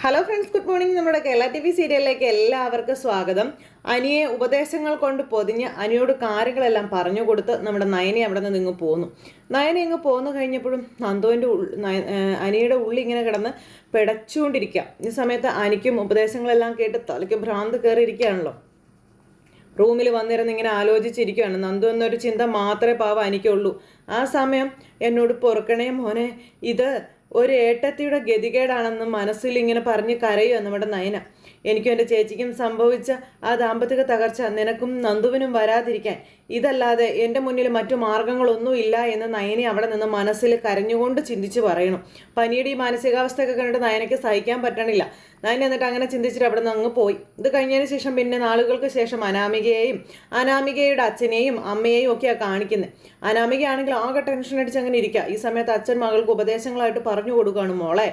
Hello friends good morning നമ്മുടെ Kerala T V സീരിയലിലേക്ക് എല്ലാവർക്കും സ്വാഗതം. അനിയെ ഉപദേശങ്ങൾ കൊണ്ട് പൊതിഞ്ഞ് അനിയോട് കാര്യങ്ങളെല്ലാം പറഞ്ഞു കൊടുത്ത് നമ്മുടെ നയനെ അവിടെ നിന്ന് ഇങ്ങ് പോന്നു. നയനെ ഇങ്ങ് പോന്നു കഴിഞ്ഞപ്പോഴും നന്ദുവിന്റെ അനിയുടെ ഉള്ളി ഇങ്ങനെ കിടന്ന് പിടച്ചുകൊണ്ടിരിക്കുക. ഈ സമയത്ത് അനിക്കും ഉപദേശങ്ങളെല്ലാം കേട്ട് തലയ്ക്ക് ഭ്രാന്ത് കയറിയിരിക്കുകയാണല്ലോ. റൂമിൽ വന്നിരുന്ന് ഇങ്ങനെ ആലോചിച്ചിരിക്കുകയാണ്. നന്ദു എന്നൊരു ചിന്ത മാത്രമേ പാവ എനിക്കുള്ളൂ ആ സമയം എന്നോട് പൊറുക്കണേ മോനെ ഇത് ഒരു ഏട്ടത്തിയുടെ ഗതികേടാണെന്ന് മനസ്സിൽ ഇങ്ങനെ പറഞ്ഞ് കരയുക നമ്മുടെ നയന. എനിക്കും എന്റെ ചേച്ചിക്കും സംഭവിച്ച ആ ദാമ്പത്തിക തകർച്ച നിനക്കും നന്ദുവിനും വരാതിരിക്കാൻ ഇതല്ലാതെ എന്റെ മുന്നിൽ മറ്റു മാർഗങ്ങളൊന്നുമില്ല എന്ന് നയനെ അവിടെ നിന്ന് മനസ്സിൽ കരഞ്ഞുകൊണ്ട് ചിന്തിച്ച് പറയണം. പനിയുടെ ഈ മാനസികാവസ്ഥയൊക്കെ കണ്ടിട്ട് നയനയ്ക്ക് സഹിക്കാൻ പറ്റണില്ല. നയന എന്നിട്ട് അങ്ങനെ ചിന്തിച്ചിട്ട് അവിടെ നിന്ന് അങ്ങ് പോയി. ഇത് കഴിഞ്ഞതിന് ശേഷം പിന്നെ നാളുകൾക്ക് ശേഷം അനാമികയെയും അനാമികയുടെ അച്ഛനെയും അമ്മയെയും ഒക്കെയാണ് കാണിക്കുന്നത് അനാമികയാണെങ്കിൽ ആകെ ടെൻഷൻ അടിച്ച് അങ്ങനെ ഇരിക്കുക ഈ സമയത്ത് അച്ഛൻ മകൾക്ക് ഉപദേശങ്ങളായിട്ട് പറഞ്ഞു കൊടുക്കുകയാണ് മോളെ.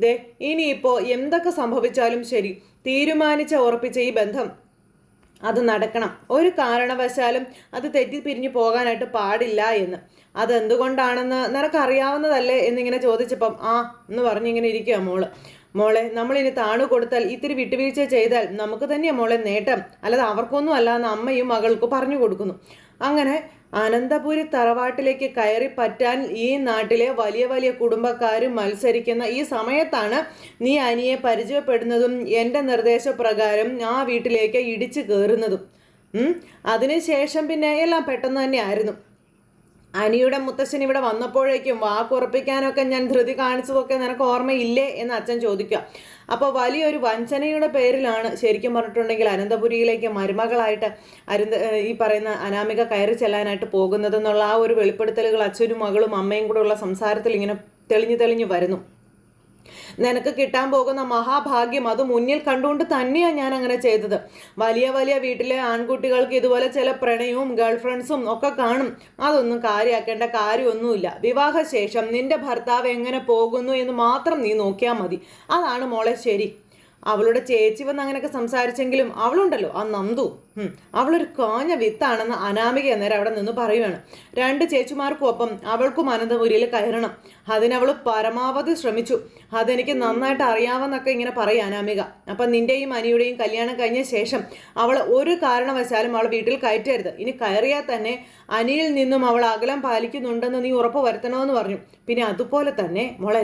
ദേ ഇനിയിപ്പോൾ എന്തൊക്കെ സംഭവിച്ചാലും ശരി. തീരുമാനിച്ച ഉറപ്പിച്ച ഈ ബന്ധം അത് നടക്കണം. ഒരു കാരണവശാലും അത് തെറ്റിപ്പിരിഞ്ഞു പോകാനായിട്ട് പാടില്ല എന്ന്. അതെന്തുകൊണ്ടാണെന്ന് നിനക്കറിയാവുന്നതല്ലേ എന്നിങ്ങനെ ചോദിച്ചപ്പം ആ എന്ന് പറഞ്ഞിങ്ങനെ ഇരിക്കുക മോൾ. മോളെ നമ്മളിനി താണു കൊടുത്താൽ ഇത്തിരി വിട്ടുവീഴ്ച ചെയ്താൽ നമുക്ക് തന്നെയാണ് മോളെ നേട്ടം. അല്ലാതെ അവർക്കൊന്നും അല്ല എന്ന് അമ്മയും മകൾക്ക് പറഞ്ഞു കൊടുക്കുന്നു. അങ്ങനെ അനന്തപുരി തറവാട്ടിലേക്ക് കയറി പറ്റാൻ ഈ നാട്ടിലെ വലിയ വലിയ കുടുംബക്കാരും മത്സരിക്കുന്ന ഈ സമയത്താണ് നീ അനിയെ പരിചയപ്പെടുന്നതും എന്റെ നിർദ്ദേശപ്രകാരം ആ വീട്ടിലേക്ക് ഇടിച്ചു കയറുന്നതും. അതിനുശേഷം പിന്നെ എല്ലാം പെട്ടെന്ന് തന്നെ ആയിരുന്നു അനിയുടെ മുത്തശ്ശൻ ഇവിടെ വന്നപ്പോഴേക്കും വാക്കുറപ്പിക്കാനൊക്കെ ഞാൻ ധൃതി കാണിച്ചതൊക്കെ നിനക്ക് ഓർമ്മയില്ലേ എന്ന് അച്ഛൻ ചോദിക്കുക. അപ്പോൾ വലിയൊരു വഞ്ചനയുടെ പേരിലാണ് ശരിക്കും പറഞ്ഞിട്ടുണ്ടെങ്കിൽ അനന്തപുരിയിലേക്ക് മരുമകളായിട്ട് അരുന്ത ഈ പറയുന്ന അനാമിക കയറി ചെല്ലാനായിട്ട് പോകുന്നതെന്നുള്ള ആ ഒരു വെളിപ്പെടുത്തലുകൾ അച്ഛനും മകളും അമ്മയും കൂടെ ഉള്ള സംസാരത്തിൽ ഇങ്ങനെ തെളിഞ്ഞു തെളിഞ്ഞു വരുന്നു. നിനക്ക് കിട്ടാൻ പോകുന്ന മഹാഭാഗ്യം അത് മുന്നിൽ കണ്ടുകൊണ്ട് തന്നെയാണ് ഞാൻ അങ്ങനെ ചെയ്തത്. വലിയ വലിയ വീട്ടിലെ ആൺകുട്ടികൾക്ക് ഇതുപോലെ ചില പ്രണയവും ഗേൾഫ്രണ്ട്സും ഒക്കെ കാണും. അതൊന്നും കാര്യമാക്കേണ്ട കാര്യമൊന്നുമില്ല. വിവാഹശേഷം നിന്റെ ഭർത്താവ് എങ്ങനെ പോകുന്നു എന്ന് മാത്രം നീ നോക്കിയാൽ മതി. അതാണ് മോളെ ശരി. അവളുടെ ചേച്ചി വന്ന് അങ്ങനെയൊക്കെ സംസാരിച്ചെങ്കിലും അവളുണ്ടല്ലോ ആ നന്ദു. അവളൊരു കാഞ്ഞ വിത്താണെന്ന് അനാമിക അന്നേരം അവിടെ നിന്ന് പറയുകയാണ് രണ്ട് ചേച്ചിമാർക്കും ഒപ്പം അവൾക്കും അനന്തപുരിയിൽ കയറണം. അതിനവൾ പരമാവധി ശ്രമിച്ചു. അതെനിക്ക് നന്നായിട്ട് അറിയാമെന്നൊക്കെ ഇങ്ങനെ പറയും അനാമിക. അപ്പം നിന്റെയും അനിയുടെയും കല്യാണം കഴിഞ്ഞ ശേഷം അവൾ ഒരു കാരണവശാലും അവൾ വീട്ടിൽ കയറ്റരുത്. ഇനി കയറിയാൽ തന്നെ അനിയിൽ നിന്നും അവൾ അകലം പാലിക്കുന്നുണ്ടെന്ന് നീ ഉറപ്പ് വരുത്തണമെന്ന് പറഞ്ഞു. പിന്നെ അതുപോലെ തന്നെ മോളെ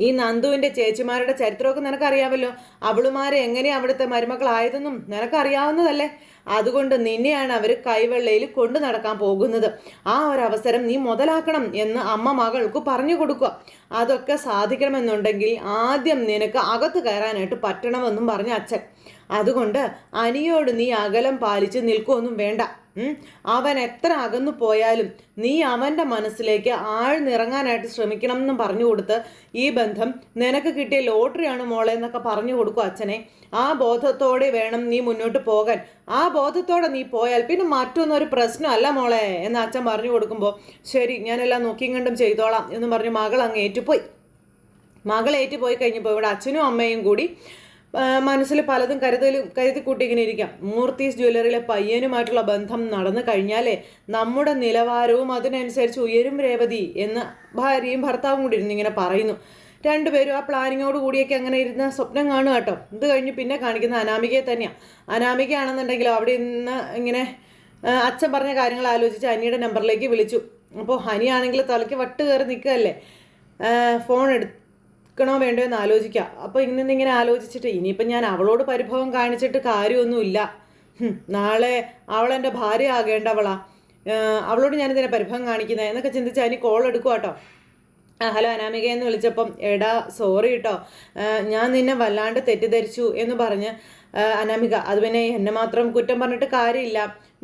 ഈ നന്ദുവിന്റെ ചേച്ചിമാരുടെ ചരിത്രമൊക്കെ നിനക്കറിയാമല്ലോ. അവളുമാരെ എങ്ങനെയാണ് അവിടുത്തെ മരുമക്കളായതെന്നും നിനക്കറിയാവുന്നതല്ലേ? അതുകൊണ്ട് നിന്നെയാണ് അവർ കൈവെള്ളയിൽ കൊണ്ടു നടക്കാൻ പോകുന്നത്. ആ ഒരു അവസരം നീ മുതലാക്കണം എന്ന് അമ്മ മകൾക്ക് പറഞ്ഞു കൊടുക്കുക. അതൊക്കെ സാധിക്കണമെന്നുണ്ടെങ്കിൽ ആദ്യം നിനക്ക് അകത്ത് കയറാനായിട്ട് പറ്റണമെന്നും പറഞ്ഞ അച്ഛൻ. അതുകൊണ്ട് അനിയോട് നീ അകലം പാലിച്ച് നിൽക്കുമൊന്നും വേണ്ട. അവൻ എത്ര അകന്നു പോയാലും നീ അവന്റെ മനസ്സിലേക്ക് ആഴ്ന്നിറങ്ങാനായിട്ട് ശ്രമിക്കണം എന്നും പറഞ്ഞു കൊടുത്ത് ഈ ബന്ധം നിനക്ക് കിട്ടിയ ലോട്ടറിയാണ് മോളെ എന്നൊക്കെ പറഞ്ഞു കൊടുക്കും അച്ഛനെ. ആ ബോധത്തോടെ വേണം നീ മുന്നോട്ട് പോകാൻ. ആ ബോധത്തോടെ നീ പോയാൽ പിന്നെ മറ്റൊന്നൊരു പ്രശ്നമല്ല മോളെ എന്ന് അച്ഛൻ പറഞ്ഞു കൊടുക്കുമ്പോൾ ശരി ഞാനെല്ലാം നോക്കിയും കണ്ടും ചെയ്തോളാം എന്ന് പറഞ്ഞ് മകൾ അങ്ങ് ഏറ്റുപോയി. മകൾ ഏറ്റുപോയി കഴിഞ്ഞപ്പോൾ ഇവിടെ അച്ഛനും അമ്മയും കൂടി മനസ്സിൽ പലതും കരുതലും കരുതി കൂട്ടിങ്ങനെ ഇരിക്കാം. മൂർത്തീസ് ജ്വല്ലറിയിലെ പയ്യനുമായിട്ടുള്ള ബന്ധം നടന്നു കഴിഞ്ഞാലേ നമ്മുടെ നിലവാരവും അതിനനുസരിച്ച് ഉയരും രേവതി എന്ന് ഭാര്യയും ഭർത്താവും കൂടി ഇരുന്ന് ഇങ്ങനെ പറയുന്നു. രണ്ടുപേരും ആ പ്ലാനിങ്ങോട് കൂടിയൊക്കെ അങ്ങനെ ഇരുന്ന സ്വപ്നം കാണുക കേട്ടോ. ഇത് കഴിഞ്ഞ് പിന്നെ കാണിക്കുന്ന അനാമികയെ തന്നെയാണ് അനാമികയാണെന്നുണ്ടെങ്കിൽ അവിടെ നിന്ന് ഇങ്ങനെ അച്ഛൻ പറഞ്ഞ കാര്യങ്ങൾ ആലോചിച്ച് അനിയുടെ നമ്പറിലേക്ക് വിളിച്ചു. അപ്പോൾ ഹനിയാണെങ്കിൽ തലയ്ക്ക് വട്ട് കയറി നിൽക്കുകയല്ലേ? ഫോൺ എടുത്ത് എടുക്കണോ വേണ്ടോ എന്ന് ആലോചിക്കുക. അപ്പോൾ ഇന്ന് ഇങ്ങനെ ആലോചിച്ചിട്ട് ഇനിയിപ്പം ഞാൻ അവളോട് പരിഭവം കാണിച്ചിട്ട് കാര്യമൊന്നുമില്ല. നാളെ അവളെന്റെ ഭാര്യ ആകേണ്ടവളാ. അവളോട് ഞാനിതിനെ പരിഭവം കാണിക്കുന്നത് എന്നൊക്കെ ചിന്തിച്ച് അതിന് കോൾ എടുക്കുക കേട്ടോ. ഹലോ അനാമിക എന്ന് വിളിച്ചപ്പം എടാ സോറി കേട്ടോ ഞാൻ നിന്നെ വല്ലാണ്ട് തെറ്റിദ്ധരിച്ചു എന്ന് പറഞ്ഞ് അനാമിക അത് പിന്നെ എന്നെ മാത്രം കുറ്റം പറഞ്ഞിട്ട് കാര്യമില്ല.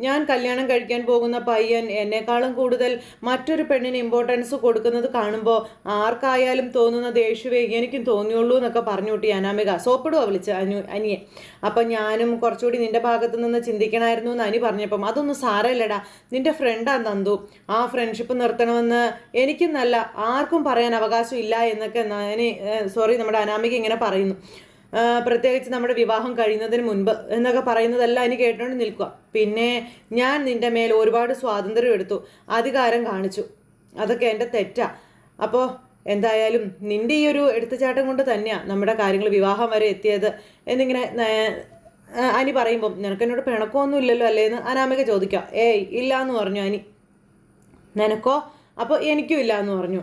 ഞാൻ കല്യാണം കഴിക്കാൻ പോകുന്ന പയ്യൻ എന്നെക്കാളും കൂടുതൽ മറ്റൊരു പെണ്ണിന് ഇമ്പോർട്ടൻസ് കൊടുക്കുന്നത് കാണുമ്പോൾ ആർക്കായാലും തോന്നുന്ന ദേഷ്യവേ എനിക്കും തോന്നിയുള്ളൂ എന്നൊക്കെ പറഞ്ഞു കൂട്ടി അനാമിക. സോപ്പിടുവാ വിളിച്ച് അനു അനിയെ. അപ്പം ഞാനും കുറച്ചുകൂടി നിന്റെ ഭാഗത്തു നിന്ന് ചിന്തിക്കണമായിരുന്നു എന്ന് അനി പറഞ്ഞപ്പം അതൊന്നും സാരമില്ലടാ. നിന്റെ ഫ്രണ്ടാണ് നന്ദു. ആ ഫ്രണ്ട്ഷിപ്പ് നിർത്തണമെന്ന് എനിക്കും നല്ല ആർക്കും പറയാൻ അവകാശം ഇല്ല എന്നൊക്കെ സോറി നമ്മുടെ അനാമിക ഇങ്ങനെ പറയുന്നു. പ്രത്യേകിച്ച് നമ്മുടെ വിവാഹം കഴിയുന്നതിന് മുൻപ് എന്നൊക്കെ പറയുന്നതെല്ലാം എനിക്ക് കേട്ടുകൊണ്ട് നിൽക്കുക. പിന്നെ ഞാൻ നിന്റെ മേൽ ഒരുപാട് സ്വാതന്ത്ര്യം എടുത്തു. അധികാരം കാണിച്ചു. അതൊക്കെ എന്റെ തെറ്റാ. അപ്പോൾ എന്തായാലും നിന്റെ ഈ ഒരു എടുത്തുചാട്ടം കൊണ്ട് തന്നെയാണ് നമ്മുടെ കാര്യങ്ങൾ വിവാഹം വരെ എത്തിയത് എന്നിങ്ങനെ അനി പറയുമ്പം നിനക്ക് എന്നോട് പിണക്കമൊന്നും ഇല്ലല്ലോ അല്ലേന്ന് അനാമിക ചോദിക്കാം. ഏയ് ഇല്ല എന്ന് പറഞ്ഞു അനി. നിനക്കോ? അപ്പോൾ എനിക്കും ഇല്ല എന്ന് പറഞ്ഞു.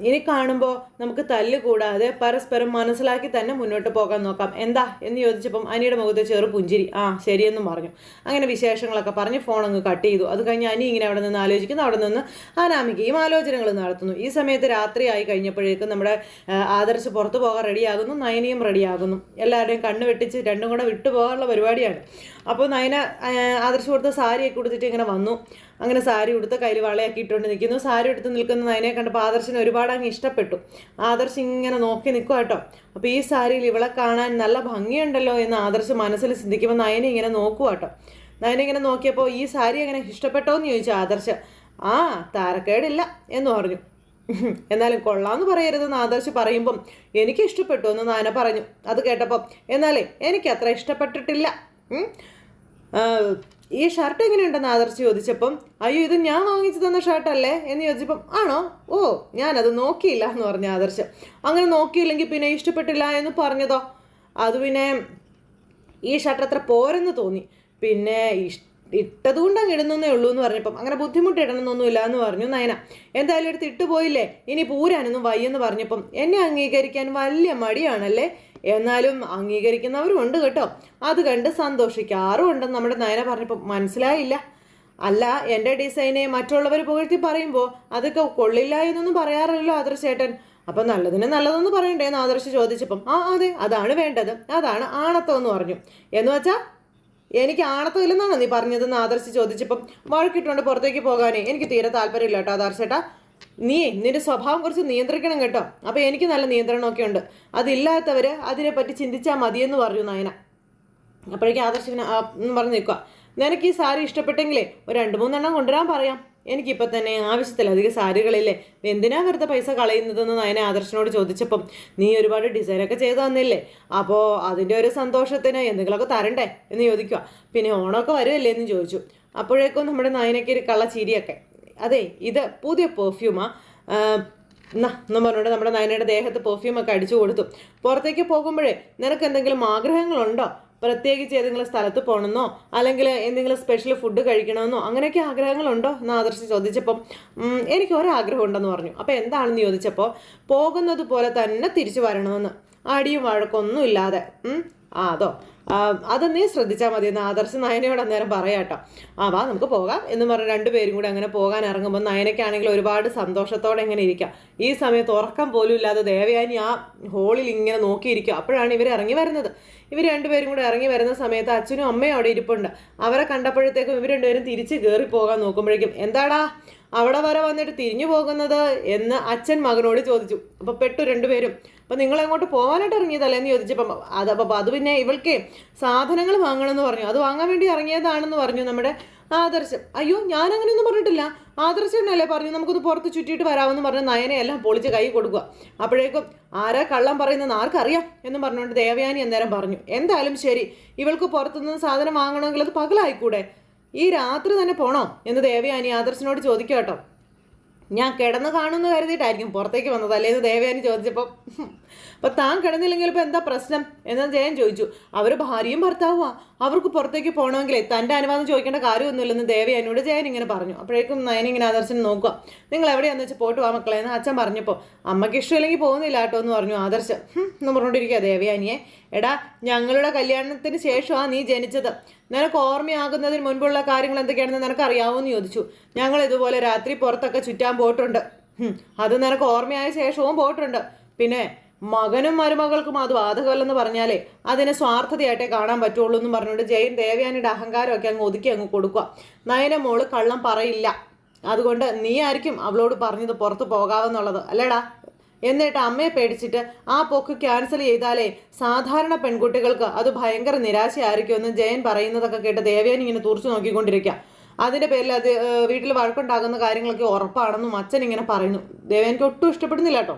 ഇനി കാണുമ്പോൾ നമുക്ക് തല്ല് കൂടാതെ പരസ്പരം മനസ്സിലാക്കി തന്നെ മുന്നോട്ട് പോകാൻ നോക്കാം. എന്താ? എന്ന് ചോദിച്ചപ്പം അനിയുടെ മുഖത്ത് ചെറു പുഞ്ചിരി. ആ ശരിയെന്നും പറഞ്ഞു. അങ്ങനെ വിശേഷങ്ങളൊക്കെ പറഞ്ഞ് ഫോൺ അങ്ങ് കട്ട് ചെയ്തു. അത് കഴിഞ്ഞ് അനി ഇങ്ങനെ അവിടെ നിന്ന് ആലോചിക്കുന്നു. അവിടെ നിന്ന് അനാമികയും ആലോചനകൾ നടത്തുന്നു. ഈ സമയത്ത് രാത്രിയായി കഴിഞ്ഞപ്പോഴേക്കും നമ്മുടെ ആദർശ് പുറത്തു പോകാൻ റെഡിയാകുന്നു. നയനിയും റെഡിയാകുന്നു. എല്ലാവരുടെയും കണ്ണ് വെട്ടിച്ച് രണ്ടും കൂടെ വിട്ടു പോകാനുള്ള പരിപാടിയാണ്. അപ്പോൾ നയന ആദർശ് കൊടുത്ത സാരിയൊക്കെ കൊടുത്തിട്ട് ഇങ്ങനെ വന്നു. അങ്ങനെ സാരി ഉടുത്ത് കയ്യിൽ വളയാക്കി നിൽക്കുന്നു. സാരി എടുത്ത് നിൽക്കുന്ന നയനെ കണ്ടപ്പോൾ ആദർശിന് ഒരുപാട് അങ്ങ് ഇഷ്ടപ്പെട്ടു. ആദർശ് ഇങ്ങനെ നോക്കി നിൽക്കുക കേട്ടോ. അപ്പോൾ ഈ സാരിയിൽ ഇവളെ കാണാൻ നല്ല ഭംഗിയുണ്ടല്ലോ എന്ന് ആദർശ് മനസ്സിൽ ചിന്തിക്കുമ്പോൾ നയനെ ഇങ്ങനെ നോക്കുക കേട്ടോ. നയനെ ഇങ്ങനെ നോക്കിയപ്പോൾ ഈ സാരി എങ്ങനെ ഇഷ്ടപ്പെട്ടോ എന്ന് ചോദിച്ചു ആദർശ്. ആ താരക്കേടില്ല എന്ന് പറഞ്ഞു. എന്നാലും കൊള്ളാന്ന് പറയരുതെന്ന് ആദർശ് പറയുമ്പം എനിക്ക് ഇഷ്ടപ്പെട്ടു എന്ന് നാന പറഞ്ഞു. അത് കേട്ടപ്പം എന്നാലേ എനിക്ക് അത്ര ഇഷ്ടപ്പെട്ടിട്ടില്ല ഈ ഷർട്ട് എങ്ങനെയുണ്ടെന്ന് ആദർശ് ചോദിച്ചപ്പം അയ്യോ ഇത് ഞാൻ വാങ്ങിച്ചു തന്ന ഷർട്ടല്ലേ എന്ന് ചോദിച്ചപ്പം ആണോ? ഓ ഞാനത് നോക്കിയില്ല എന്ന് പറഞ്ഞ ആദർശ്. അങ്ങനെ നോക്കിയില്ലെങ്കിൽ പിന്നെ ഇഷ്ടപ്പെട്ടില്ല എന്ന് പറഞ്ഞതോ? അത് പിന്നെ ഈ ഷർട്ട് അത്ര പോരെന്ന് തോന്നി. പിന്നെ ഇഷ് ഇട്ടതുകൊണ്ട് അങ്ങ് ഇടുന്നേ ഉള്ളൂ എന്ന് പറഞ്ഞപ്പം അങ്ങനെ ബുദ്ധിമുട്ട് ഇടണമെന്നൊന്നുമില്ല എന്ന് പറഞ്ഞു നയന. എന്തായാലും എടുത്ത് ഇട്ടുപോയില്ലേ ഇനി പൂരാനൊന്നും വയ്യെന്ന് പറഞ്ഞപ്പം എന്നെ അംഗീകരിക്കാൻ വലിയ മടിയാണല്ലേ? എന്നാലും അംഗീകരിക്കുന്നവരും ഉണ്ട് കേട്ടോ. അത് കണ്ട് സന്തോഷിക്കാറും ഉണ്ടെന്ന് നമ്മുടെ നയന പറഞ്ഞപ്പോൾ മനസ്സിലായില്ല. അല്ല എന്റെ ഡിസൈനെ മറ്റുള്ളവർ പുകഴ്ത്തി പറയുമ്പോൾ അതൊക്കെ കൊള്ളില്ല എന്നൊന്നും പറയാറില്ലല്ലോ ആദർശേട്ടൻ. അപ്പം നല്ലതിന് നല്ലതെന്ന് പറയണ്ടേ എന്ന് ആദർശ് ചോദിച്ചപ്പം ആ അതെ അതാണ് വേണ്ടത്. അതാണ് ആണത്തം എന്ന് പറഞ്ഞു. എന്ന് വെച്ചാൽ എനിക്ക് ആണത്തം ഇല്ലെന്നാണോ നീ പറഞ്ഞതെന്ന് ആദർശ് ചോദിച്ചപ്പം വഴക്കിട്ടുകൊണ്ട് പുറത്തേക്ക് പോകാനേ എനിക്ക് തീരെ താല്പര്യമില്ല കേട്ടോ ആദർശേട്ടാ. നീ നിന്റെ സ്വഭാവം കുറച്ച് നിയന്ത്രിക്കണം കേട്ടോ. അപ്പോൾ എനിക്ക് നല്ല നിയന്ത്രണമൊക്കെ ഉണ്ട്. അതില്ലാത്തവർ അതിനെപ്പറ്റി ചിന്തിച്ചാൽ മതിയെന്ന് പറഞ്ഞു നയന. അപ്പോഴേക്കും ആദർശിന് പറഞ്ഞു നിൽക്കുക നിനക്ക് ഈ സാരി ഇഷ്ടപ്പെട്ടെങ്കിലേ ഒരു രണ്ട് മൂന്നെണ്ണം കൊണ്ടുവരാൻ പറയാം. എനിക്കിപ്പോൾ തന്നെ ആവശ്യത്തിലധികം സാരികളില്ലേ. എന്തിനാ വെറുതെ പൈസ കളയുന്നതെന്ന് നയന ആദർശനോട് ചോദിച്ചപ്പം നീ ഒരുപാട് ഡിസൈനൊക്കെ ചെയ്തു തന്നില്ലേ. അപ്പോൾ അതിന്റെ ഒരു സന്തോഷത്തിന് എന്തെങ്കിലുമൊക്കെ തരണ്ടേ? എന്ന് ചോദിക്കുക പിന്നെ ഓണമൊക്കെ വരുമല്ലേ എന്ന് ചോദിച്ചു. അപ്പോഴേക്കും നമ്മുടെ നയനയ്ക്ക് ഒരു കള്ള ചിരിയൊക്കെ അതെ ഇത് പുതിയ പെർഫ്യൂമാ എന്നാ എന്നും പറഞ്ഞുകൊണ്ട് നമ്മുടെ നയനയുടെ ദേഹത്ത് പെർഫ്യൂമൊക്കെ അടിച്ചു കൊടുത്തു. പുറത്തേക്ക് പോകുമ്പോഴേ നിനക്ക് എന്തെങ്കിലും ആഗ്രഹങ്ങളുണ്ടോ? പ്രത്യേകിച്ച് ഏതെങ്കിലും സ്ഥലത്ത് പോകണമെന്നോ അല്ലെങ്കിൽ എന്തെങ്കിലും സ്പെഷ്യൽ ഫുഡ് കഴിക്കണമെന്നോ അങ്ങനെയൊക്കെ ആഗ്രഹങ്ങളുണ്ടോ? എന്ന് ആദർശ് ചോദിച്ചപ്പം "ഉം, എനിക്ക് ഒരാഗ്രഹം ഉണ്ടെന്ന് പറഞ്ഞു. അപ്പോൾ എന്താണെന്ന് ചോദിച്ചപ്പോൾ പോകുന്നത് പോലെ തന്നെ തിരിച്ചു വരണമെന്ന്. അടിയും വഴക്കൊന്നും ഇല്ലാതെ ആ അതോ. അത് നീ ശ്രദ്ധിച്ചാൽ മതി. എന്ന് ആദർശ് നയനയോട് അന്നേരം പറയാട്ടോ ആ വാ നമുക്ക് പോകാം എന്ന് പറഞ്ഞ് രണ്ടുപേരും കൂടി അങ്ങനെ പോകാൻ ഇറങ്ങുമ്പോൾ നയനയ്ക്കാണെങ്കിൽ ഒരുപാട് സന്തോഷത്തോടെ ഇങ്ങനെ ഇരിക്കാം. ഈ സമയത്ത് ഉറക്കം പോലും ഇല്ലാതെ ദേവയാനി ആ ഹോളിൽ ഇങ്ങനെ നോക്കിയിരിക്കുക അപ്പോഴാണ് ഇവർ ഇറങ്ങി വരുന്നത്. ഇവർ രണ്ടുപേരും കൂടെ ഇറങ്ങി വരുന്ന സമയത്ത് അച്ഛനും അമ്മയും അവിടെ ഇരിപ്പുണ്ട്. അവരെ കണ്ടപ്പോഴത്തേക്കും ഇവർ രണ്ടുപേരും തിരിച്ച് കയറി പോകാൻ നോക്കുമ്പോഴേക്കും എന്താടാ? അവിടെ വരെ വന്നിട്ട് തിരിഞ്ഞു പോകുന്നത് എന്ന് അച്ഛൻ മകനോട് ചോദിച്ചു. അപ്പോൾ പെട്ടു രണ്ടുപേരും. അപ്പോൾ നിങ്ങൾ അങ്ങോട്ട് പോകാനായിട്ട് ഇറങ്ങിയതല്ലേ എന്ന് ചോദിച്ചപ്പം അത് അപ്പൊ അത് പിന്നെ ഇവൾക്ക് സാധനങ്ങൾ വാങ്ങണമെന്ന് പറഞ്ഞു. അത് വാങ്ങാൻ വേണ്ടി ഇറങ്ങിയതാണെന്ന് പറഞ്ഞു നമ്മുടെ ആദർശം. അയ്യോ ഞാൻ അങ്ങനെയൊന്നും പറഞ്ഞിട്ടില്ല ആദർശനല്ലേ പറഞ്ഞു നമുക്കൊന്ന് പുറത്ത് ചുറ്റിയിട്ട് വരാമെന്ന് പറഞ്ഞ് നയനെയെല്ലാം പൊളിച്ച് കൈ കൊടുക്കുക. അപ്പോഴേക്കും ആരാ കള്ളം പറയുന്നത് ആർക്കറിയാം എന്ന് പറഞ്ഞുകൊണ്ട് ദേവയാനി അന്നേരം പറഞ്ഞു. എന്തായാലും ശരി ഇവൾക്ക് പുറത്തുനിന്ന് സാധനം വാങ്ങണമെങ്കിൽ അത് പകലായിക്കൂടെ? ഈ രാത്രി തന്നെ പോണോ എന്ന് ദേവയാനി ആദർശനോട് ചോദിക്കുക കേട്ടോ. ഞാൻ കിടന്ന് കാണുമെന്ന് കരുതിയിട്ടായിരിക്കും പുറത്തേക്ക് വന്നത് അല്ലേന്ന് ദേവയാനി ചോദിച്ചപ്പോൾ അപ്പോൾ താൻ കിടന്നില്ലെങ്കിൽ ഇപ്പോൾ എന്താ പ്രശ്നം എന്ന് ജയൻ ചോദിച്ചു. അവർ ഭാര്യയും ഭർത്താവുമാ. അവർക്ക് പുറത്തേക്ക് പോകണമെങ്കിലേ തന്റെ അനുവാദം ചോദിക്കേണ്ട കാര്യമൊന്നുമില്ലെന്ന് ദേവയാനിയോട് ജയൻ ഇങ്ങനെ പറഞ്ഞു. അപ്പോഴേക്കും നയനിങ്ങനെ ആദർശൻ നോക്കുക. നിങ്ങൾ എവിടെയാണെന്ന് വെച്ചാൽ പോട്ട് വാ മക്കളെ എന്ന് അച്ഛൻ പറഞ്ഞപ്പോൾ അമ്മയ്ക്ക് ഇഷ്ടമില്ലെങ്കിൽ പോകുന്നില്ല കേട്ടോ എന്ന് പറഞ്ഞു ആദർശം. എന്ന് പറഞ്ഞുകൊണ്ടിരിക്കുക ദേവയാനിയെ. എടാ ഞങ്ങളുടെ കല്യാണത്തിന് ശേഷമാണ് നീ ജനിച്ചത്. നിനക്ക് ഓർമ്മയാകുന്നതിന് മുൻപുള്ള കാര്യങ്ങൾ എന്തൊക്കെയാണെന്ന് നിനക്ക് അറിയാവുമെന്ന് ചോദിച്ചു. ഞങ്ങൾ ഇതുപോലെ രാത്രി പുറത്തൊക്കെ ചുറ്റാൻ പോയിട്ടുണ്ട്. അത് നിനക്ക് ഓർമ്മയായ ശേഷവും പോയിട്ടുണ്ട്. പിന്നെ മകനും മരുമകൾക്കും അത് ബാധകമല്ലെന്ന് പറഞ്ഞാലേ അതിനെ സ്വാർത്ഥതയായിട്ടേ കാണാൻ പറ്റുള്ളൂ എന്ന് പറഞ്ഞുകൊണ്ട് ജയൻ ദേവയാനിയുടെ അഹങ്കാരമൊക്കെ അങ്ങ് ഒതുക്കി അങ്ങ് കൊടുക്കുക. നയന മോൾ കള്ളം പറയില്ല. അതുകൊണ്ട് നീ ആയിരിക്കും അവളോട് പറഞ്ഞത് പുറത്ത് പോകാവെന്നുള്ളത്. അല്ലേടാ? എന്നിട്ട് അമ്മയെ പേടിച്ചിട്ട് ആ പോക്ക് ക്യാൻസൽ ചെയ്താലേ സാധാരണ പെൺകുട്ടികൾക്ക് അത് ഭയങ്കര നിരാശയായിരിക്കും എന്ന് ജയൻ പറയുന്നതൊക്കെ കേട്ട് ദേവയാനി ഇങ്ങനെ തുറച്ചു നോക്കിക്കൊണ്ടിരിക്കുക അതിന്റെ പേരിൽ അത് വീട്ടിൽ വഴക്കുണ്ടാകുന്ന കാര്യങ്ങളൊക്കെ ഉറപ്പാണെന്നും അച്ഛൻ ഇങ്ങനെ പറയുന്നു. ദേവയാനിക്ക് ഒട്ടും ഇഷ്ടപ്പെടുന്നില്ല കേട്ടോ.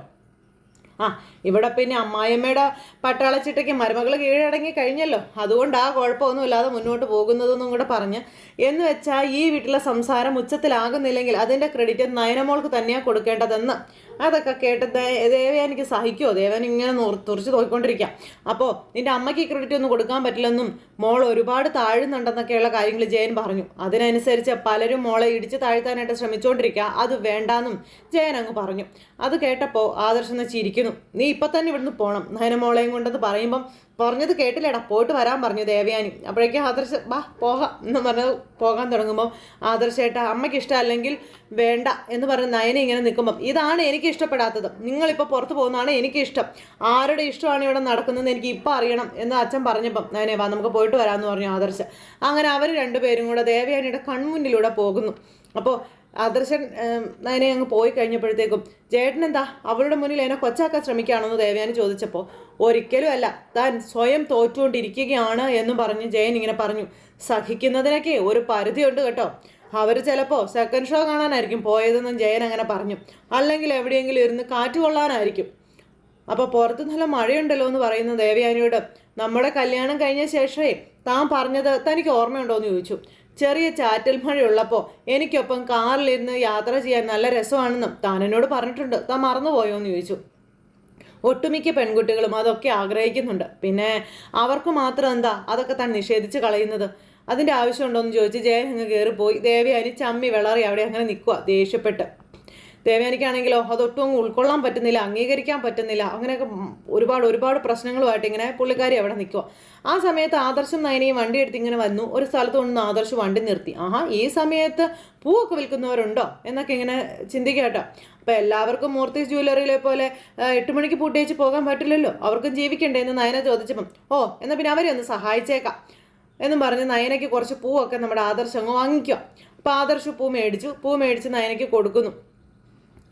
ആ ഇവിടെ പിന്നെ അമ്മായിയമ്മയുടെ പട്ടാളച്ചിട്ടയ്ക്ക് മരുമകൾ കീഴടങ്ങി കഴിഞ്ഞല്ലോ. അതുകൊണ്ട് ആ കുഴപ്പമൊന്നുമില്ലാതെ മുന്നോട്ട് പോകുന്നതെന്നും കൂടെ പറഞ്ഞ് എന്ന് വെച്ചാൽ ഈ വീട്ടിലെ സംസാരം ഉച്ചത്തിലാകുന്നില്ലെങ്കിൽ അതിന്റെ ക്രെഡിറ്റ് നയനമോൾക്ക് തന്നെയാണ് കൊടുക്കേണ്ടതെന്ന് അതൊക്കെ കേട്ട് ദേവയ എനിക്ക് സഹിക്കുമോ ദേവൻ ഇങ്ങനെ തുറച്ച് നോക്കിക്കൊണ്ടിരിക്കാം. അപ്പോൾ നിന്റെ അമ്മയ്ക്ക് ക്രെഡിറ്റ് ഒന്നും കൊടുക്കാൻ പറ്റില്ലെന്നും മോൾ ഒരുപാട് താഴുന്നുണ്ടെന്നൊക്കെയുള്ള കാര്യങ്ങൾ ജയൻ പറഞ്ഞു. അതിനനുസരിച്ച് പലരും മോളെ ഇടിച്ച് താഴ്ത്താനായിട്ട് ശ്രമിച്ചുകൊണ്ടിരിക്കുക അത് വേണ്ടാന്നും ജയൻ അങ്ങ് പറഞ്ഞു. അത് കേട്ടപ്പോൾ ആദർശം ചിരിക്കുന്നു നീ ഇപ്പം തന്നെ ഇവിടുന്ന് പോകണം നയന മോളെയും കൊണ്ടെന്ന് പറയുമ്പം പറഞ്ഞത് കേട്ടില്ലേടാ. പോയിട്ട് വരാൻ പറഞ്ഞു ദേവയാനി. അപ്പോഴേക്കും ആദർശ ബാ പോകാം എന്ന് പറഞ്ഞ് പോകാൻ തുടങ്ങുമ്പോൾ ആദർശേട്ട അമ്മയ്ക്ക് ഇഷ്ടമല്ലെങ്കിൽ വേണ്ട എന്ന് പറഞ്ഞ് നയനെ ഇങ്ങനെ നിൽക്കുമ്പം ഇതാണ് എനിക്ക് ഇഷ്ടപ്പെടാത്തത്. നിങ്ങളിപ്പോൾ പുറത്ത് പോകുന്നതാണ് എനിക്ക് ഇഷ്ടം. ആരുടെ ഇഷ്ടമാണ് ഇവിടെ നടക്കുന്നതെന്ന് എനിക്ക് ഇപ്പം അറിയണം എന്ന് അച്ഛൻ പറഞ്ഞപ്പം നയനെ വാ നമുക്ക് പോയിട്ട് വരാമെന്ന് പറഞ്ഞു ആദർശ. അങ്ങനെ അവർ രണ്ടുപേരും കൂടെ ദേവയാനിയുടെ കൺമുന്നിലൂടെ പോകുന്നു. അപ്പോൾ ആദർശൻ നയനെ അങ്ങ് പോയി കഴിഞ്ഞപ്പോഴത്തേക്കും ചേട്ടൻ എന്താ അവളുടെ മുന്നിൽ എന്നെ കൊച്ചാക്കാൻ ശ്രമിക്കുകയാണെന്ന് ദേവയാനി ചോദിച്ചപ്പോൾ ഒരിക്കലും അല്ല. താൻ സ്വയം തോറ്റുകൊണ്ടിരിക്കുകയാണ് എന്ന് പറഞ്ഞ് ജയൻ ഇങ്ങനെ പറഞ്ഞു. സഹിക്കുന്നതിനൊക്കെ ഒരു പരിധിയുണ്ട് കേട്ടോ. അവർ ചിലപ്പോൾ സെക്കൻഡ് ഷോ കാണാനായിരിക്കും പോയതെന്നും ജയൻ അങ്ങനെ പറഞ്ഞു. അല്ലെങ്കിൽ എവിടെയെങ്കിലും ഇരുന്ന് കാറ്റ് കൊള്ളാനായിരിക്കും. അപ്പോൾ പുറത്ത് നല്ല മഴയുണ്ടല്ലോ എന്ന് പറയുന്ന ദേവയാനിയോട് നമ്മുടെ കല്യാണം കഴിഞ്ഞ ശേഷമേ താൻ പറഞ്ഞത് തനിക്ക് ഓർമ്മയുണ്ടോ? എന്ന് ചോദിച്ചു. ചെറിയ ചാറ്റൽ മഴയുള്ളപ്പോൾ എനിക്കൊപ്പം കാറിലിരുന്ന് യാത്ര ചെയ്യാൻ നല്ല രസമാണെന്നും താൻ എന്നോട് പറഞ്ഞിട്ടുണ്ട്. താൻ മറന്നുപോയോ എന്ന് ചോദിച്ചു. ഒട്ടുമിക്ക പെൺകുട്ടികളും അതൊക്കെ ആഗ്രഹിക്കുന്നുണ്ട്. പിന്നെ അവർക്ക് മാത്രം എന്താ അതൊക്കെ താൻ നിഷേധിച്ച് കളയുന്നത്? അതിന്റെ ആവശ്യമുണ്ടോ എന്ന് ചോദിച്ച് ജയൻ അങ്ങ് കയറിപ്പോയി ദേവി ദേവയാനി ചമ്മി വിളറി അവിടെ അങ്ങനെ നിൽക്കുക ദേഷ്യപ്പെട്ട്. ദേവയാനിക്കാണെങ്കിലോ അതൊട്ടും ഉൾക്കൊള്ളാൻ പറ്റുന്നില്ല അംഗീകരിക്കാൻ പറ്റുന്നില്ല. അങ്ങനെയൊക്കെ ഒരുപാട് ഒരുപാട് പ്രശ്നങ്ങളുമായിട്ട് ഇങ്ങനെ പുള്ളിക്കാരി അവിടെ നിൽക്കുക ആ സമയത്ത് ആദർശം നയനയും വണ്ടി എടുത്ത് ഇങ്ങനെ വന്നു. ഒരു സ്ഥലത്ത് കൊണ്ടുവന്ന് ആദർശ് വണ്ടി നിർത്തി. ആഹാ ഈ സമയത്ത് പൂവൊക്കെ വിൽക്കുന്നവരുണ്ടോ? എന്നൊക്കെ ഇങ്ങനെ ചിന്തിക്കുക കേട്ടോ. അപ്പോൾ എല്ലാവർക്കും മൂർത്തീസ് ജ്വല്ലറിയിലെ പോലെ എട്ട് മണിക്ക് പൂട്ടിയേച്ച് പോകാൻ പറ്റില്ലല്ലോ. അവർക്കും ജീവിക്കണ്ടേ എന്ന് നയന ചോദിച്ചപ്പം ഓ എന്നാൽ പിന്നെ അവരെ ഒന്ന് സഹായിച്ചേക്കാം. എന്നും പറഞ്ഞ് നയനയ്ക്ക് കുറച്ച് പൂവൊക്കെ നമ്മുടെ ആദർശം അങ്ങ് വാങ്ങിക്കുക അപ്പോൾ ആദർശ് പൂ മേടിച്ചു. പൂ മേടിച്ച് നയനയ്ക്ക് കൊടുക്കുന്നു.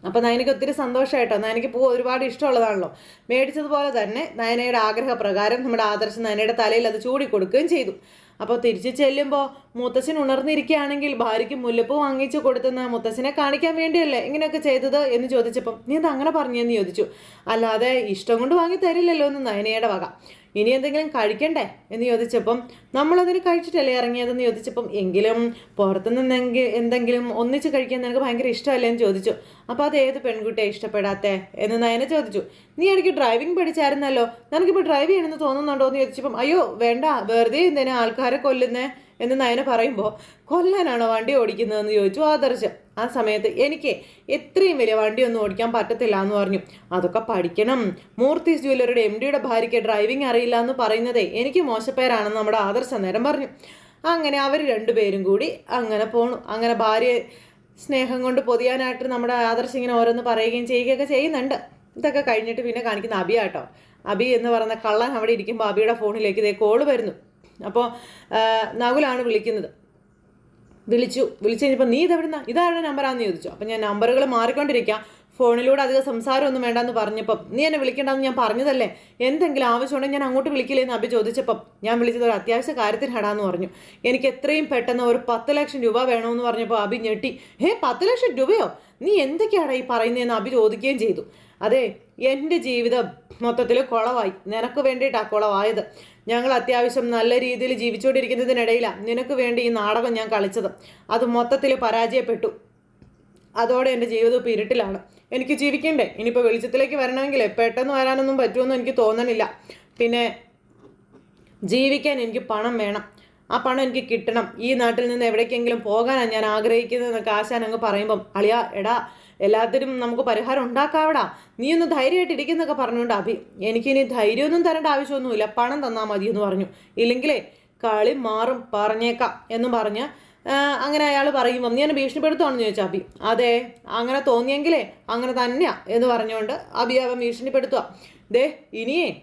അപ്പം നയനയ്ക്ക് ഒത്തിരി സന്തോഷമായിട്ടോ നയനയ്ക്ക് പൂ ഒരുപാട് ഇഷ്ടമുള്ളതാണല്ലോ. മേടിച്ചതുപോലെ തന്നെ നയനയുടെ ആഗ്രഹപ്രകാരം നമ്മുടെ ആദർശം നയനയുടെ തലയിൽ അത് ചൂടി കൊടുക്കുകയും ചെയ്തു. അപ്പോൾ തിരിച്ചു ചെല്ലുമ്പോൾ മുത്തശ്ശൻ ഉണർന്നിരിക്കുകയാണെങ്കിൽ ഭാര്യയ്ക്ക് മുല്ലപ്പൂ വാങ്ങിച്ചു കൊടുത്തെന്ന് മുത്തശ്ശനെ കാണിക്കാൻ വേണ്ടിയല്ലേ ഇങ്ങനെയൊക്കെ ചെയ്തത് എന്ന് ചോദിച്ചപ്പം നീ അത് അങ്ങനെ പറഞ്ഞെന്ന് ചോദിച്ചു. അല്ലാതെ ഇഷ്ടം കൊണ്ട് വാങ്ങി തരില്ലല്ലോ എന്ന് നയനയുടെ വക. ഇനി എന്തെങ്കിലും കഴിക്കണ്ടേ? എന്ന് ചോദിച്ചപ്പം നമ്മളതിന് കഴിച്ചിട്ടല്ലേ ഇറങ്ങിയതെന്ന് ചോദിച്ചപ്പം എങ്കിലും പുറത്തുനിന്ന് എന്തെങ്കിലും ഒന്നിച്ച് കഴിക്കാൻ നിനക്ക് ഭയങ്കര ഇഷ്ടമല്ലേ എന്ന് ചോദിച്ചു. അപ്പോൾ അത് ഏത് പെൺകുട്ടിയെ ഇഷ്ടപ്പെടാത്തേ? എന്ന് നയന ചോദിച്ചു. നീ എനിക്ക് ഡ്രൈവിംഗ് പഠിച്ചായിരുന്നല്ലോ. നിനക്കിപ്പോൾ ഡ്രൈവ് ചെയ്യണമെന്ന് തോന്നുന്നുണ്ടോ എന്ന് ചോദിച്ചപ്പം അയ്യോ വേണ്ട വെറുതെ എന്തിനാ ആൾക്കാരെ കൊല്ലുന്നേ? എന്ന് നയന പറയുമ്പോൾ കൊല്ലാനാണോ വണ്ടി ഓടിക്കുന്നതെന്ന് ചോദിച്ചു ആദർശ്. ആ സമയത്ത് എനിക്ക് എത്രയും വലിയ വണ്ടിയൊന്നും ഓടിക്കാൻ പറ്റത്തില്ല എന്ന് പറഞ്ഞു. അതൊക്കെ പഠിക്കണം. മൂർത്തി ജ്വല്ലറിയുടെ എം ഡിയുടെ ഭാര്യയ്ക്ക് ഡ്രൈവിംഗ് അറിയില്ല എന്ന് പറയുന്നതേ എനിക്ക് മോശപ്പേരാണെന്ന് നമ്മുടെ ആദർശ് നേരം പറഞ്ഞു. അങ്ങനെ അവർ രണ്ടുപേരും കൂടി അങ്ങനെ പോണു. അങ്ങനെ ഭാര്യ സ്നേഹം കൊണ്ട് പൊതിയാനായിട്ട് നമ്മുടെ ആദർശ് ഇങ്ങനെ ഓരോന്ന് പറയുകയും ചെയ്യുകയൊക്കെ ചെയ്യുന്നുണ്ട്. ഇതൊക്കെ കഴിഞ്ഞിട്ട് പിന്നെ കാണിക്കുന്ന അബിയാട്ടോ. അബി എന്ന് പറയുന്ന കള്ളൻ അവിടെ ഇരിക്കുമ്പോൾ അബിയുടെ ഫോണിലേക്ക് ഇതേ കോൾ വരുന്നു. അപ്പോൾ നകുലാണ് വിളിക്കുന്നത്. വിളിച്ചു. വിളിച്ചു കഴിഞ്ഞപ്പോൾ നീ ഇതെവിടുന്ന? ഇതാരുടെ നമ്പറാന്ന് ചോദിച്ചു. അപ്പം ഞാൻ നമ്പറുകൾ മാറിക്കൊണ്ടിരിക്കുക ഫോണിലൂടെ അധികം സംസാരമൊന്നും വേണ്ടെന്ന് പറഞ്ഞപ്പം നീ എന്നെ വിളിക്കേണ്ടെന്ന് ഞാൻ പറഞ്ഞതല്ലേ? എന്തെങ്കിലും ആവശ്യമുണ്ടെങ്കിൽ ഞാൻ അങ്ങോട്ട് വിളിക്കില്ലേന്ന് അഭി ചോദിച്ചപ്പം ഞാൻ വിളിച്ചത് ഒരു അത്യാവശ്യ കാര്യത്തിനാടാന്ന് പറഞ്ഞു. എനിക്ക് എത്രയും പെട്ടെന്ന് ഒരു പത്ത് ലക്ഷം രൂപ വേണമെന്ന് പറഞ്ഞപ്പോൾ അഭി ഞെട്ടി. ഹേ പത്ത് ലക്ഷം രൂപയോ? നീ എന്തൊക്കെയാടാ ഈ പറയുന്നതെന്ന് അഭി ചോദിക്കുകയും ചെയ്തു. അതെ എന്റെ ജീവിതം മൊത്തത്തിൽ കുളവായി. നിനക്ക് വേണ്ടിയിട്ടാണ് കുളവായത്. ഞങ്ങൾ അത്യാവശ്യം നല്ല രീതിയിൽ ജീവിച്ചുകൊണ്ടിരിക്കുന്നതിനിടയിലാണ് നിനക്ക് വേണ്ടി ഈ നാടകം ഞാൻ കളിച്ചത്. അത് മൊത്തത്തിൽ പരാജയപ്പെട്ടു. അതോടെ എന്റെ ജീവിതം ഇപ്പോൾ ഇരുട്ടിലാണ്. എനിക്ക് ജീവിക്കണ്ടേ? ഇനിയിപ്പോൾ വെളിച്ചത്തിലേക്ക് വരണമെങ്കിൽ പെട്ടെന്ന് വരാനൊന്നും പറ്റുമെന്ന് എനിക്ക് തോന്നണില്ല. പിന്നെ ജീവിക്കാൻ എനിക്ക് പണം വേണം. ആ പണം എനിക്ക് കിട്ടണം. ഈ നാട്ടിൽ നിന്ന് എവിടേക്കെങ്കിലും പോകാനാണ് ഞാൻ ആഗ്രഹിക്കുന്നതെന്നൊക്കെ ആശാൻ അങ്ങ് പറയുമ്പം അളിയാ എടാ എല്ലാത്തിനും നമുക്ക് പരിഹാരം ഉണ്ടാക്കാവടാ. നീ ഒന്ന് ധൈര്യമായിട്ട് ഇരിക്കുന്നൊക്കെ പറഞ്ഞുകൊണ്ട് അഭി എനിക്കിനി ധൈര്യമൊന്നും തരേണ്ട ആവശ്യമൊന്നുമില്ല. പണം തന്നാൽ മതി എന്ന് പറഞ്ഞു. ഇല്ലെങ്കിലേ കളി മാറും പറഞ്ഞേക്കാം എന്ന് പറഞ്ഞ് അങ്ങനെ അയാൾ പറയുമ്പം നീ എന്നെ ഭീഷണിപ്പെടുത്തുവാണെന്ന് ചോദിച്ചാൽ അബി അതെ അങ്ങനെ തോന്നിയെങ്കിലേ അങ്ങനെ തന്നെയാ എന്ന് പറഞ്ഞുകൊണ്ട് അബി അവൻ ഭീഷണിപ്പെടുത്തുക ദേ ഇനിയേ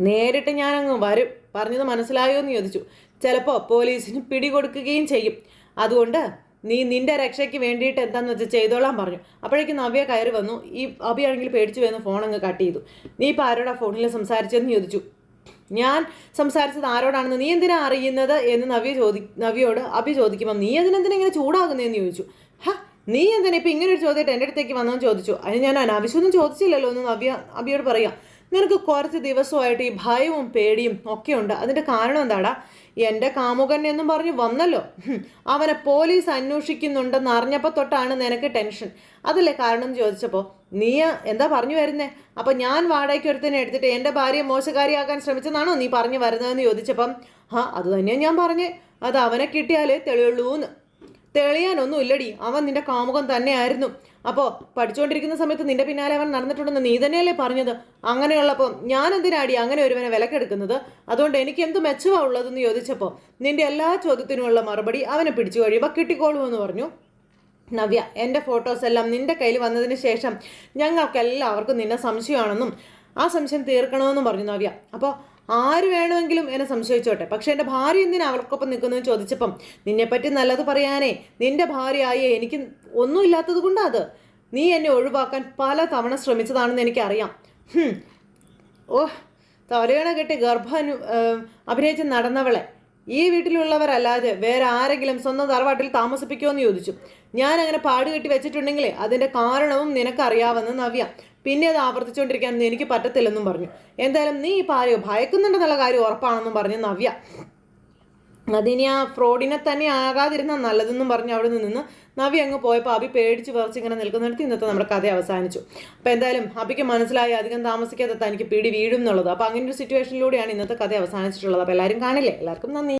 നേരിട്ട് ഞാനങ്ങ് വരും പറഞ്ഞത് മനസ്സിലായോ എന്ന് ചോദിച്ചു. ചിലപ്പോൾ പോലീസിന് പിടികൊടുക്കുകയും ചെയ്യും. അതുകൊണ്ട് നീ നിന്റെ രക്ഷയ്ക്ക് വേണ്ടിയിട്ട് എന്താന്ന് വെച്ചാൽ ചെയ്തോളാൻ പറഞ്ഞു. അപ്പോഴേക്കും നവ്യ കയറി വന്നു. ഈ അഭിയാണെങ്കിൽ പേടിച്ചു വരുന്ന ഫോൺ അങ്ങ് കട്ട് ചെയ്തു. നീ ഇപ്പോൾ ആരോടാ ഫോണിൽ സംസാരിച്ചതെന്ന് ചോദിച്ചു. ഞാൻ സംസാരിച്ചത് ആരോടാണെന്ന് നീ എന്തിനാ അറിയുന്നത് എന്ന് നവ്യ ചോദി നവ്യോട് അഭി ചോദിക്കുമ്പോൾ നീ അതിനെന്തിനാ ഇങ്ങനെ ചൂടാകുന്നതെന്ന് ചോദിച്ചു. ഹ നീ എന്തിനാ ഇപ്പം ഇങ്ങനെ ഒരു ചോദ്യമായിട്ട് എന്റെ അടുത്തേക്ക് വന്നതെന്ന് ചോദിച്ചു. അതിന് ഞാൻ അനാവശ്യമൊന്നും ചോദിച്ചില്ലല്ലോ എന്ന് നവ്യ അഭിയോട് പറയാം. നിനക്ക് കുറച്ച് ദിവസമായിട്ട് ഈ ഭയവും പേടിയും ഒക്കെ ഉണ്ട്. അതിന്റെ കാരണം എന്താടാ? എന്റെ കാമുകൻ എന്നും പറഞ്ഞ് വന്നല്ലോ. അവനെ പോലീസ് അന്വേഷിക്കുന്നുണ്ടെന്ന് അറിഞ്ഞപ്പോൾ തൊട്ടാണ് നിനക്ക് ടെൻഷൻ. അതല്ലേ കാരണം ചോദിച്ചപ്പോൾ നീ എന്താ പറഞ്ഞു വരുന്നേ? അപ്പം ഞാൻ വാടകയ്ക്ക് ഒരുത്തിനെ എടുത്തിട്ട് എന്റെ ഭാര്യയെ മോശകാരിയാക്കാൻ ശ്രമിച്ചതാണോ നീ പറഞ്ഞു വരുന്നതെന്ന് ചോദിച്ചപ്പം ആ അത് തന്നെയാണ് ഞാൻ പറഞ്ഞേ. അത് അവനെ കിട്ടിയാലേ തെളിയുള്ളൂന്ന്. തെളിയാനൊന്നും ഇല്ലടി അവൻ നിന്റെ കാമുകൻ തന്നെയായിരുന്നു. അപ്പോൾ പഠിച്ചുകൊണ്ടിരിക്കുന്ന സമയത്ത് നിന്റെ പിന്നാലെ അവൻ നടന്നിട്ടുണ്ടെന്ന് നീ തന്നെയല്ലേ പറഞ്ഞത്? അങ്ങനെയുള്ളപ്പോൾ ഞാൻ എന്തിനാടി അങ്ങനെ ഒരുവനെ വിലക്കെടുക്കുന്നത്? അതുകൊണ്ട് എനിക്ക് എന്ത് മെച്ചമാ ഉള്ളതെന്ന് ചോദിച്ചപ്പോൾ നിന്റെ എല്ലാ ചോദ്യത്തിനുമുള്ള മറുപടി അവനെ പിടിച്ചു കഴിയുമ്പോൾ കിട്ടിക്കോളുമെന്ന് പറഞ്ഞു. നവ്യ എന്റെ ഫോട്ടോസ് എല്ലാം നിന്റെ കയ്യിൽ വന്നതിന് ശേഷം ഞങ്ങൾക്ക് എല്ലാവർക്കും നിന്നെ സംശയമാണെന്നും ആ സംശയം തീർക്കണമെന്നും പറഞ്ഞു നവ്യ. അപ്പോൾ ആര് വേണമെങ്കിലും എന്നെ സംശയിച്ചോട്ടെ. പക്ഷെ എന്റെ ഭാര്യ എന്തിനാ അവൾക്കൊപ്പം നിൽക്കുന്നതെന്ന് ചോദിച്ചപ്പം നിന്നെപ്പറ്റി നല്ലത് പറയാനേ നിന്റെ ഭാര്യയായേ എനിക്ക് ഒന്നുമില്ലാത്തത് കൊണ്ടാ അത്. നീ എന്നെ ഒഴിവാക്കാൻ പല തവണ ശ്രമിച്ചതാണെന്ന് എനിക്കറിയാം. ഓഹ് തലയണ കെട്ടി ഗർഭാനു അഭിനയിച്ച് നടന്നവളെ. ഈ വീട്ടിലുള്ളവരല്ലാതെ വേറെ ആരെങ്കിലും സ്വന്തം തറവാട്ടിൽ താമസിപ്പിക്കുമോ എന്ന് ചോദിച്ചു. ഞാൻ അങ്ങനെ പാടുകെട്ടി വെച്ചിട്ടുണ്ടെങ്കിലേ അതിന്റെ കാരണവും നിനക്കറിയാമെന്ന് നവ്യ. പിന്നെ അത് ആവർത്തിച്ചുകൊണ്ടിരിക്കാൻ എനിക്ക് പറ്റത്തില്ലെന്നും പറഞ്ഞു. എന്തായാലും നീ ഇപ്പോൾ ആരെയോ ഭയക്കുന്നുണ്ടെന്നുള്ള കാര്യം ഉറപ്പാണെന്നും പറഞ്ഞു നവ്യ. അതിനി ആ ഫ്രോഡിനെ തന്നെ ആകാതിരുന്ന നല്ലതെന്നും പറഞ്ഞ് അവിടെ നിന്ന് നവി അങ്ങ് പോയപ്പോൾ അബി പേടിച്ച് പറിച്ച് ഇങ്ങനെ നിൽക്കുന്നിടത്ത് ഇന്നത്തെ നമ്മുടെ കഥ അവസാനിച്ചു. അപ്പോൾ എന്തായാലും അബിക്ക് മനസ്സിലായി അധികം താമസിക്കാതെ തനിക്ക് പിടി വീഴും എന്നുള്ളത്. അപ്പോൾ അങ്ങനെ ഒരു സിറ്റുവേഷനിലൂടെയാണ് ഇന്നത്തെ കഥ അവസാനിച്ചിട്ടുള്ളത്. അപ്പോൾ എല്ലാവരും കാണില്ലേ? എല്ലാവർക്കും നന്ദി.